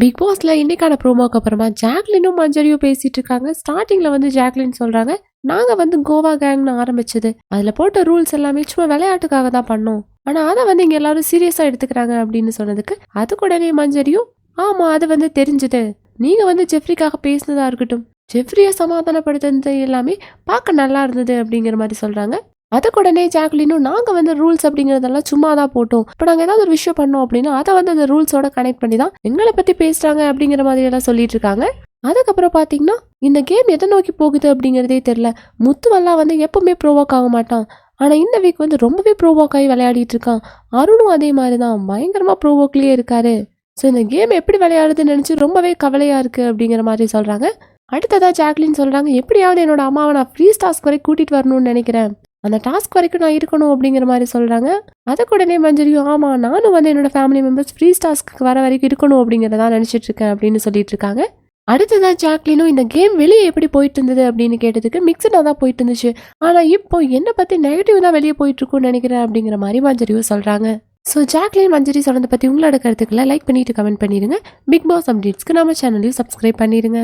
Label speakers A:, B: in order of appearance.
A: Big பாஸ்ல இன்னைக்கான ப்ரோமோக்கு அப்புறமா ஜாக்லினும் மஞ்சரியும் பேசிட்டு இருக்காங்க ஸ்டார்டிங்ல வந்து ஜாக்லின் சொல்றாங்க நாங்க வந்து கோவா கேங்னு ஆரம்பிச்சது. அதுல போட்ட ரூல்ஸ் எல்லாமே சும்மா விளையாட்டுக்காக தான் பண்ணோம். ஆனா அதை வந்து இங்க எல்லாரும் சீரியஸா எடுத்துக்கிறாங்க அப்படின்னு சொன்னதுக்கு அதுக்கு உடனே மஞ்சரியும் ஆமா அது வந்து தெரிஞ்சுது. நீங்க வந்து ஜெஃப்ரிக்காக பேசினதா இருக்கட்டும். ஜெஃப்ரியை சமாதானப்படுத்துறது எல்லாமே பார்க்க நல்லா இருந்தது அப்படிங்கிற மாதிரி சொல்றாங்க. அதுக்கு உடனே ஜாக்லினும் நாங்கள் வந்து ரூல்ஸ் அப்படிங்கிறதெல்லாம் சும்மா தான் போட்டோம். இப்போ நாங்கள் ஏதாவது ஒரு விஷயம் பண்ணோம் அப்படின்னா அதை வந்து அந்த ரூல்ஸோட கனெக்ட் பண்ணி தான் எங்களை பற்றி பேசுகிறாங்க அப்படிங்கிற மாதிரி எல்லாம் சொல்லிட்டு இருக்காங்க. அதுக்கப்புறம் பார்த்தீங்கன்னா இந்த கேம் எதை நோக்கி போகுது அப்படிங்கிறதே தெரியல. முத்துவெல்லாம் வந்து எப்பவுமே ப்ரோவோக் ஆக மாட்டான். ஆனால் இந்த வீக் வந்து ரொம்பவே ப்ரோவோக் ஆகி விளையாடிட்டு இருக்கான். அருணும் அதே மாதிரி தான் பயங்கரமாக ப்ரோவோக்லேயே இருக்காரு. ஸோ இந்த கேம் எப்படி விளையாடுதுன்னு நினச்சி ரொம்பவே கவலையாக இருக்குது அப்படிங்கிற மாதிரி சொல்கிறாங்க அடுத்ததாக ஜாக்லின் சொல்கிறாங்க எப்படியாவது என்னோட அம்மாவை நான் ஃப்ரீ ஸ்டாஸ் வரை கூட்டிகிட்டு வரணும்னு நினைக்கிறேன். அந்த டாஸ்க் வரைக்கும் நான் இருக்கணும் அப்படிங்கிற மாதிரி சொல்கிறாங்க அதுக்கு உடனே மஞ்சரியும் ஆமாம் நானும் வந்து என்னோட ஃபேமிலி மெம்பர்ஸ் ஃப்ரீ டாஸ்க்கு வர வரைக்கும் இருக்கணும் அப்படிங்கிறதா நினச்சிட்டு இருக்கேன் அப்படின்னு சொல்லிட்டு இருக்காங்க. அடுத்ததா ஜாக்லினும் இந்த கேம் வெளியே எப்படி போயிட்டு இருந்தது? அப்படின்னு கேட்டதுக்கு மிக்சடாக தான் போயிட்டு இருந்துச்சு. ஆனால் இப்போ என்னை பற்றி நெகட்டிவ் தான் வெளியே போயிட்டு இருக்கும்னு நினைக்கிறேன் அப்படிங்கிற மாதிரி மஞ்சரியும் சொல்கிறாங்க ஸோ ஜாக்லின் மஞ்சரி சொன்னதை பற்றி உங்களோட கருத்துக்களை லைக் பண்ணிட்டு கமெண்ட் பண்ணிடுங்க பிக் பாஸ் அப்டேட்ஸ்க்கு நம்ம சேனலையும் சப்ஸ்கிரைப் பண்ணிடுங்க